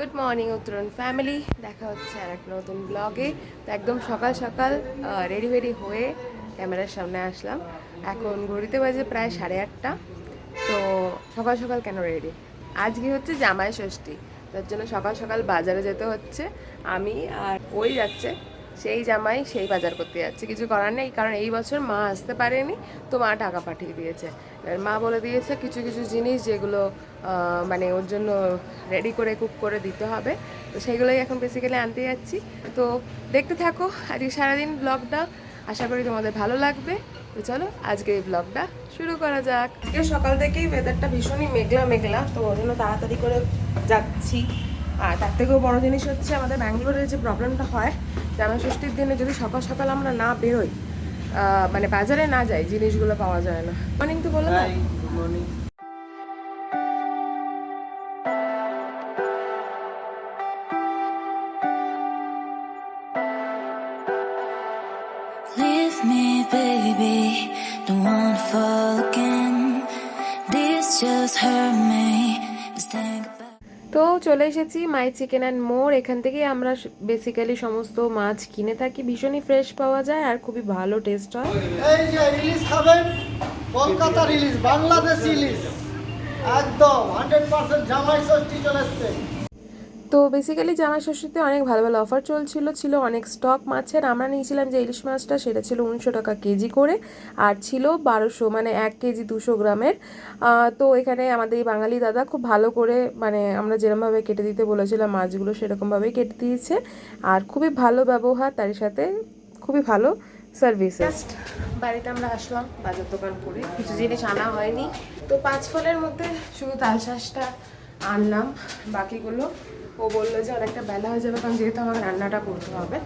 Good morning উত্তরণ family দেখা হচ্ছে আর একটা নতুন ব্লগে তো একদম সকাল সকাল রেডি ফেডি হয়ে ক্যামেরার সামনে আসলাম। এখন ঘড়িতে বাজে প্রায় সাড়ে আটটা। তো সকাল সকাল কেন রেডি আজকে হচ্ছে জামাই ষষ্ঠী। তার জন্য সকাল সকাল বাজারে যেতে হচ্ছে। আমি আর ওই যাচ্ছে সেই জামাই সেই বাজার করতে যাচ্ছে। কিছু করার নেই, কারণ এই বছর মা আসতে পারেনি, তো মা টাকা পাঠিয়ে দিয়েছে। মা বলে দিয়েছে কিছু কিছু জিনিস যেগুলো মানে ওর জন্য রেডি করে কুক করে দিতে হবে। তো সেইগুলোই এখন বেসিক্যালি আনতে যাচ্ছি। তো দেখতে থাকো, আজকে সারাদিন ব্লগটা আশা করি তোমাদের ভালো লাগবে। তো চলো, আজকে এই ব্লগটা শুরু করা যাক। আজকে সকাল থেকেই ওয়েদারটা ভীষণই মেঘলা মেঘলা। তো ওই জন্য তাড়াতাড়ি করে যাচ্ছি। আর তার থেকেও বড় জিনিস হচ্ছে আমাদের ব্যাঙ্গালোরের যে প্রবলেমটা হয় জামা ষষ্ঠীর দিনে যদি সকাল সকাল আমরা না বেরোই আহ, মানে বাজারে না যাই জিনিসগুলো পাওয়া যায় না মর্নিং তো বলে me, baby. Don't wanna fall again. This just hurt me. চলে এসেছি মাই চিকেন অ্যান্ড মোর এখান থেকেই আমরা বেসিক্যালি সমস্ত মাছ কিনে থাকি। ভীষণই ফ্রেশ পাওয়া যায় আর খুবই ভালো টেস্ট হয়। এই যে ইলিশ খাবেন কলকাতার ইলিশ বাংলাদেশ ইলিশ একদম হান্ড্রেড পার্সেন্ট জামাই ষষ্ঠী চলে এসছে। তো বেসিক্যালি জামাই ষষ্ঠীতে অনেক ভালো ভালো অফার চলছিল, ছিল অনেক স্টক মাছের। আমরা নিয়েছিলাম যে ইলিশ মাছটা, সেটা ছিল উনিশশো টাকা কেজি করে, আর ছিল বারোশো মানে এক কেজি দুশো গ্রামের। তো এখানে আমাদের এই বাঙালি দাদা খুব ভালো করে মানে আমরা যেরকমভাবে কেটে দিতে বলেছিলাম, মাছগুলো সেরকমভাবেই কেটে দিয়েছে। আর খুবই ভালো ব্যবহার তার সাথে খুবই ভালো সার্ভিস জাস্ট বাড়িতে আমরা আসলাম, বাজার দোকান করে। কিছু জিনিস আনা হয়নি। তো পাঁচ ফলের মধ্যে শুধু তালশাঁসটা আনলাম, বাকিগুলো ও বলল যে অনেকটা বেলা হয়ে যাবে, কারণ যেহেতু আমাকে রান্নাটা করতে হবে,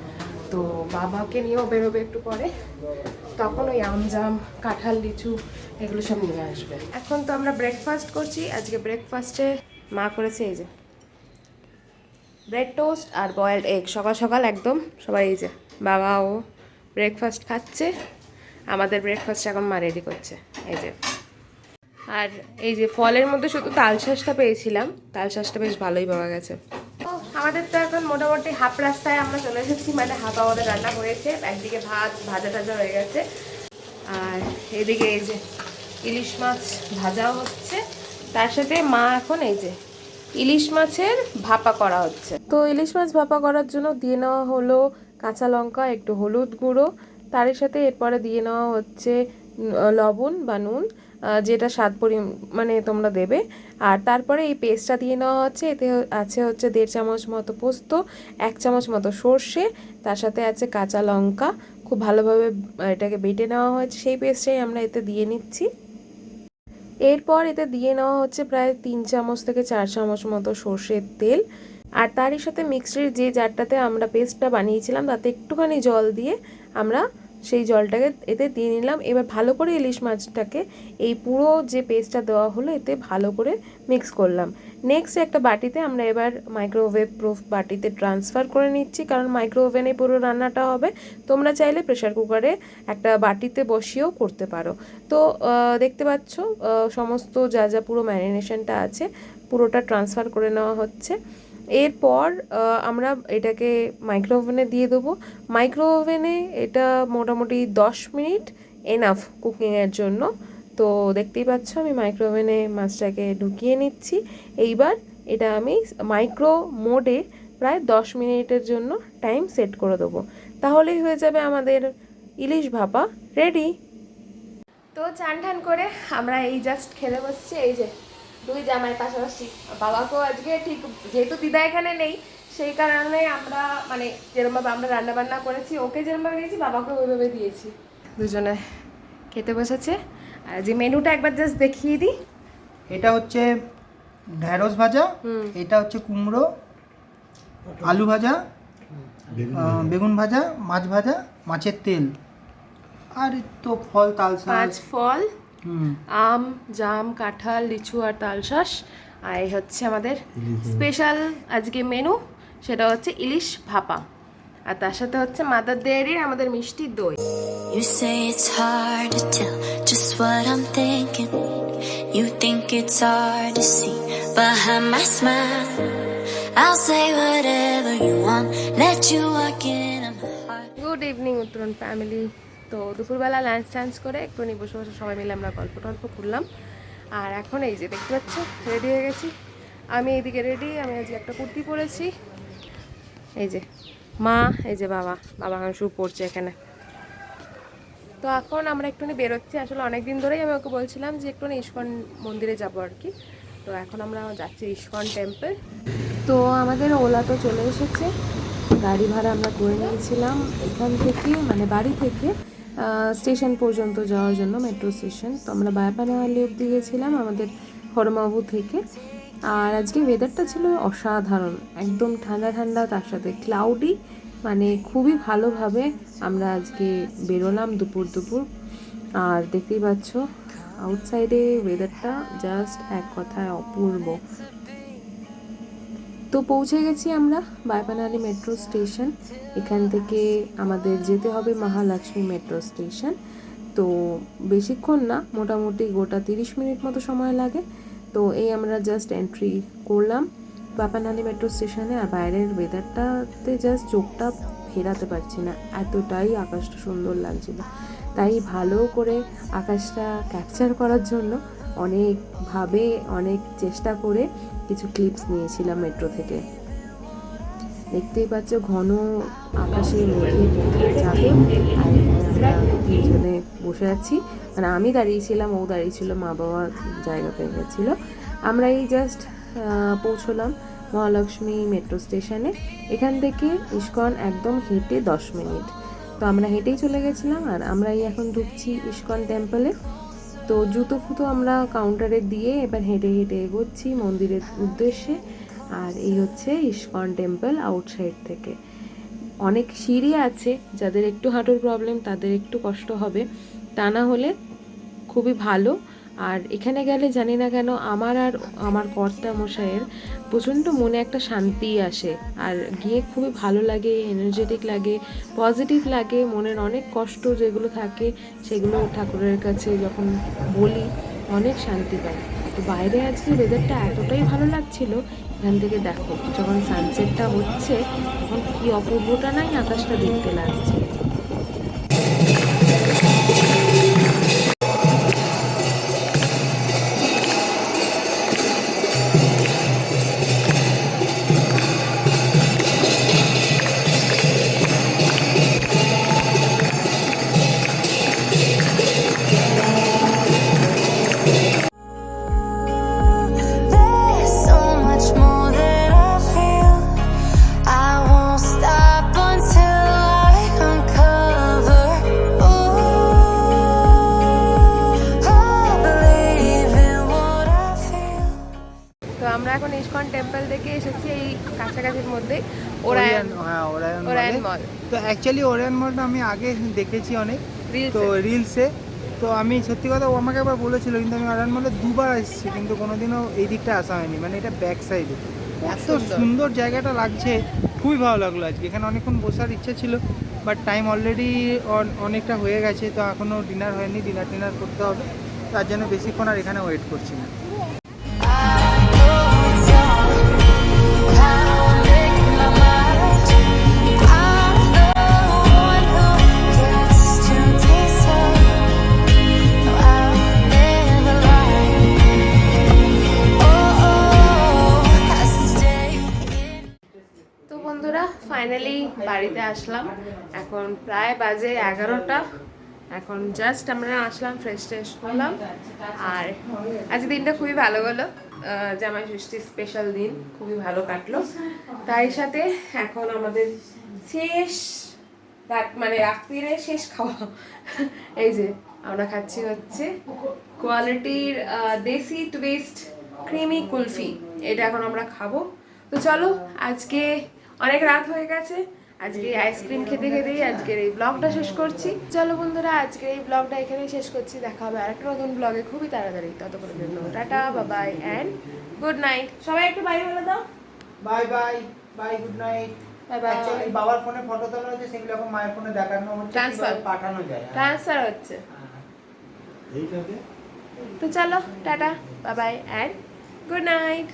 তো বাবাকে নিয়েও বেরোবে একটু পরে। তখন ওই আমজাম কাঁঠাল, লিচু, এগুলো সব নিয়ে আসবে। এখন তো আমরা ব্রেকফাস্ট করছি। আজকে ব্রেকফাস্টে মা করেছে এই যে ব্রেড টোস্ট আর বয়েলড এগ সকাল সকাল একদম সবাই এই যে বাবা ও ব্রেকফাস্ট খাচ্ছে। আমাদের ব্রেকফাস্ট এখন মা রেডি করছে। এই যে। আর এই যে ফলের মধ্যে শুধু তালশাঁসটা পেয়েছিলাম। তালশাঁসটা বেশ ভালোই পাওয়া গেছে। আমাদের তো এখন মোটামুটি হাফ রাস্তায় আমরা চলে এসেছি মানে হাফ আমাদের রান্না হয়েছে। একদিকে ভাত, ভাজা টাজা হয়ে গেছে। আর এদিকে এই যে ইলিশ মাছ ভাজাও হচ্ছে। তার সাথে মা এখন এই যে ইলিশ মাছের ভাপা করা হচ্ছে। তো ইলিশ মাছ ভাপা করার জন্য দিয়ে নেওয়া হলো কাঁচা লঙ্কা, একটু হলুদ গুঁড়ো। তার সাথে এরপরে দিয়ে নেওয়া হচ্ছে লবণ বা নুন। যেটা স্বাদ পরি মানে তোমরা দেবে। আর তারপরে এই পেস্টটা দিয়ে নেওয়া হচ্ছে। এতে আছে হচ্ছে দেড় চামচ মতো পোস্ত, এক চামচ মতো সর্ষে, তার সাথে আছে কাঁচা লঙ্কা। খুব ভালোভাবে এটাকে বেটে নেওয়া হয়েছে। সেই পেস্টটাই আমরা এতে দিয়ে নিচ্ছি। এরপর এতে দিয়ে নেওয়া হচ্ছে প্রায় তিন চামচ থেকে চার চামচ মতো সর্ষের তেল। আর তারই সাথে মিক্সির যে জারটাতে আমরা পেস্টটা বানিয়েছিলাম, তাতে একটুখানি জল দিয়ে আমরা সেই জলটাকে এতে দিয়ে নিলাম। এবার ভালো করে ইলিশ মাছটাকে এই পুরো যে পেস্টটা দেওয়া হলো, এতে ভালো করে মিক্স করলাম। নেক্সট একটা বাটিতে আমরা এবার মাইক্রোওয়েভ প্রুফ বাটিতে ট্রান্সফার করে নিচ্ছি, কারণ মাইক্রোওভেনে পুরো রান্নাটা হবে। তোমরা চাইলে প্রেশার কুকারে একটা বাটিতে বসিয়েও করতে পারো। তো দেখতে পাচ্ছ সমস্ত যা যা পুরো ম্যারিনেশনটা আছে, পুরোটা ট্রান্সফার করে নেওয়া হচ্ছে। এরপর আমরা এটাকে মাইক্রো ওভেনে দিয়ে দেবো। মাইক্রো ওভেনে এটা মোটামুটি দশ মিনিট এনাফ কুকিংয়ের জন্য। তো দেখতেই পাচ্ছ, আমি মাইক্রো ওভেনে মাছটাকে ঢুকিয়ে নিচ্ছি। এইবার এটা আমি মাইক্রো মোডে প্রায় দশ মিনিটের জন্য টাইম সেট করে দেবো। তাহলেই হয়ে যাবে আমাদের ইলিশ ভাপা। রেডি তো চান ঠান করে আমরা এই জাস্ট খেতে বসছি। এই যে দুই জামাই পাশাপাশি। বাবাকেও আজকে ঠিক যেহেতু দিদা এখানে নেই সেই কারণে আমরা মানে যেরকমভাবে আমরা রান্না বান্না করেছি ওকে যেরকমভাবে দিয়েছি বাবাকে ওইভাবে দিয়েছি। দুজনে খেতে বসেছে। আর যে মেনুটা একবার জাস্ট দেখিয়ে দিই। এটা হচ্ছে ঢ্যাঁড়স ভাজা এটা হচ্ছে কুমড়ো আলু ভাজা বেগুন ভাজা। মাছ ভাজা মাছের তেল। আর তো ফল তালসা পাঁচ ফল। আম জাম কাঁঠাল লিচু আর তালশাঁস আর এই হচ্ছে আমাদের স্পেশাল আজকে মেনু সেটা হচ্ছে ইলিশ ভাপা আর তার সাথে হচ্ছে মাদার ডেয়ারির আমাদের মিষ্টি দই You say it's hard to tell just what I'm thinking. You think it's hard to see behind my smile. I'll say whatever you want, let you walk in on my heart. Good evening Uttaran family তো দুপুরবেলা lunch টাঞ্চ করে একটুখানি বসে বসে সবাই মিলে আমরা গল্প টল্প করলাম। আর এখন এই যে দেখতে পাচ্ছ রেডি হয়ে গেছি। আমি এইদিকে রেডি আমি আজকে একটা কুর্তি পরেছি। এই যে মা, এই যে বাবা বাবা এখন শুরু পড়ছে এখানে। তো এখন আমরা একটুখানি বেরোচ্ছি। আসলে অনেক দিন ধরেই আমি ওকে বলছিলাম যে একটুখানি ইস্কন মন্দিরে যাব আর কি। তো এখন আমরা যাচ্ছি ইস্কন টেম্পল তো আমাদের ওলা তো চলে এসেছে। গাড়ি ভাড়া আমরা করে নিয়েছিলাম এখান থেকে মানে বাড়ি থেকে। স্টেশন পর্যন্ত যাওয়ার জন্য মেট্রো স্টেশন তো আমরা বায়াপানাহালি অব্দি গেছিলাম আমাদের হরমাবু থেকে। আর আজকে ওয়েদারটা ছিল অসাধারণ, একদম ঠান্ডা ঠান্ডা, তার সাথে ক্লাউডি মানে খুবই ভালোভাবে আমরা আজকে বেরোলাম দুপুর দুপুর। আর দেখতেই পাচ্ছ আউটসাইডে ওয়েদারটা জাস্ট এক কথায় অপূর্ব। তো পৌঁছে গেছি আমরা বায়পানালি মেট্রো স্টেশন। এখান থেকে আমাদের যেতে হবে মহালক্ষ্মী মেট্রো স্টেশন। তো বেশিক্ষণ না, মোটামুটি গোটা তিরিশ মিনিট মতো সময় লাগে। তো এই আমরা জাস্ট এন্ট্রি করলাম বাপানালি মেট্রো স্টেশনে। আর বাইরের ওয়েদারটাতে জাস্ট চোখটা ফেরাতে পারছি না। এতটাই আকাশটা সুন্দর লাগছিল। তাই ভালো করে আকাশটা ক্যাপচার করার জন্য অনেকভাবে অনেক চেষ্টা করে কিছু ক্লিপস নিয়েছিলাম মেট্রো থেকে। দেখতেই পাচ্ছ ঘন আকাশে মেঘে তিনজনে বসে আছি। মানে আমি দাঁড়িয়েছিলাম ও দাঁড়িয়েছিল মা বাবা জায়গা পেয়ে গেছিল। আমরা এই জাস্ট পৌঁছলাম মহালক্ষ্মী মেট্রো স্টেশনে এখান থেকে ইস্কন একদম হেঁটে দশ মিনিট। তো আমরা হেঁটেই চলে গেছিলাম আর আমরা এই এখন ঢুকছি ইস্কন টেম্পলে তো জুতো ফুতো আমরা কাউন্টারে দিয়ে এবার হেঁটে হেঁটে এগোচ্ছি মন্দিরের উদ্দেশ্যে। আর এই হচ্ছে ইস্কন টেম্পল আউটসাইড থেকে। অনেক সিঁড়ি আছে, যাদের একটু হাঁটুর প্রবলেম তাদের একটু কষ্ট হবে। তা না হলে খুবই ভালো। আর এখানে গেলে জানি না কেন আমার আর আমার কর্তা মশাইয়ের প্রচণ্ড মনে একটা শান্তি আসে। আর গিয়ে খুবই ভালো লাগে এনার্জেটিক লাগে পজিটিভ লাগে, মনের অনেক কষ্ট যেগুলো থাকে সেগুলো ঠাকুরের কাছে যখন বলি অনেক শান্তি পাই। তো বাইরে আজকে ওয়েদারটা এতটাই ভালো লাগছিল, এখান থেকে দেখো যখন সানসেটটা হচ্ছে, তখন কি অপূর্বটা নাই আকাশটা দেখতে লাগছে। তো আমরা এখন ইস্কন টেম্পল থেকে এসেছি এই কাছাকাছির মধ্যে ওরায়ন হ্যাঁ ওরায়ন ওরায়ন মল। তো অ্যাকচুয়ালি ওরায়ন মলটা আমি আগে দেখেছি অনেক। তো রিলসে তো আমি সত্যি কথা ও আমাকে একবার বলেছিল কিন্তু আমি ওরায়ন মলে দুবার এসেছি কিন্তু কোনোদিনও এই দিকটা আসা হয়নি। মানে এটা ব্যাক সাইডে এত সুন্দর। সুন্দর জায়গাটা লাগছে। খুবই ভালো লাগল আজকে। এখানে অনেকক্ষণ বসার ইচ্ছা ছিল বাট টাইম অলরেডি অনেকটা হয়ে গেছে। তো এখনও ডিনার হয়নি। ডিনার টিনার করতে হবে। তার জন্য বেশিক্ষণ আর এখানে ওয়েট করছি না। বাড়িতে আসলাম। এখন প্রায় বাজে এগারোটা। এখন জাস্ট আমরা আসলাম ফ্রেশ ট্রেশ হলাম আর আজ দিনটা খুবই ভালো গেলো। জামাই ষষ্ঠী স্পেশাল দিন, খুবই ভালো কাটলো। তাই সাথে এখন আমাদের শেষ রাত মানে রাত্রিরে শেষ খাওয়া। এই যে, আমরা খাচ্ছি হচ্ছে কোয়ালিটির দেশি টুইস্ট ক্রিমি কুলফি। এটা এখন আমরা খাব। তো চলো, আজকে অনেক রাত হয়ে গেছে। আজকে আইসক্রিম খেতে খেতেই আজকের এই ব্লগটা শেষ করছি। চলো বন্ধুরা আজকের এই ব্লগটা এখানেই শেষ করছি। দেখা হবে আরেকটা নতুন ব্লগে খুবই তাড়াতাড়ি। ততক্ষণের জন্য টাটা বাবাই অ্যান্ড গুড নাইট সবাই একটু বাইরে বলে দাও। Bye bye bye good night. বাবার ফোনে ফটো তোলা হচ্ছে সেগুলো এখন মায়ের ফোনে দেখানো হচ্ছে. কীভাবে পাঠানো যায় হ্যাঁ। ট্রান্সফার হচ্ছে। তো চলো টাটা বাবাই অ্যান্ড গুড নাইট